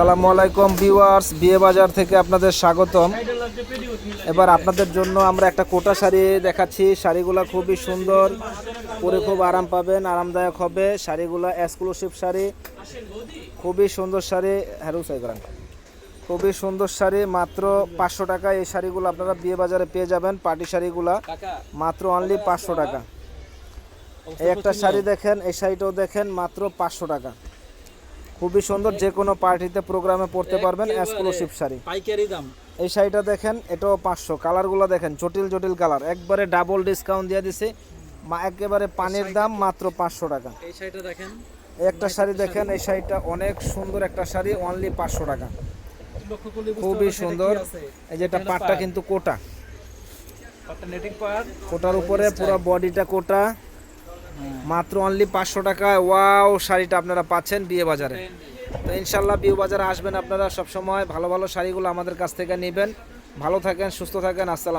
আসসালামু আলাইকুম ভিউয়ার্স, বিয়ে বাজার থেকে আপনাদের স্বাগতম। এবার আপনাদের জন্য আমরা একটা কোটা শাড়ি দেখাচ্ছি। শাড়িগুলো খুবই সুন্দর, পরে খুব আরাম পাবেন, আরামদায়ক হবে। শাড়িগুলো এক্সক্লুসিভ শাড়ি, খুবই সুন্দর শাড়ি। হ্যারু সাইকরান খুবই সুন্দর শাড়ি, মাত্র পাঁচশো টাকা। এই শাড়িগুলো আপনারা বিয়ে বাজারে পেয়ে যাবেন। পার্টি শাড়িগুলা মাত্র অনলি পাঁচশো টাকা। এই একটা শাড়ি দেখেন, এই শাড়িটাও দেখেন, মাত্র পাঁচশো টাকা। খুবই সুন্দর যে কোনো পার্টিতে প্রোগ্রামে পড়তে পারবেন এক্সক্লুসিভ শাড়ি। পাইকারি দাম। এই শাড়িটা দেখেন এটাও পাঁচশো। কালারগুলো দেখেন জটিল জটিল কালার। একবারে ডাবল ডিসকাউন্ট দিয়ে দিছে মা একেবারে পানির দাম মাত্র পাঁচশো টাকা। এই শাড়িটা দেখেন। একটা শাড়ি দেখেন এই শাড়িটা অনেক সুন্দর একটা শাড়ি অনলি পাঁচশো টাকা। খুবই সুন্দর। এই যেটা পাটটা কিন্তু কোটা। কোটার উপরে পুরো বডিটা কোটা। মাত্র অনলি পাঁচশো টাকায় ওয়াও শাড়িটা আপনারা পাচ্ছেন বিয়ে বাজারে তো ইনশাল্লাহ বিয়ে বাজারে আসবেন আপনারা সবসময়। ভালো ভালো শাড়িগুলো আমাদের কাছ থেকে নেবেন। ভালো থাকেন, সুস্থ থাকেন। আসসালাম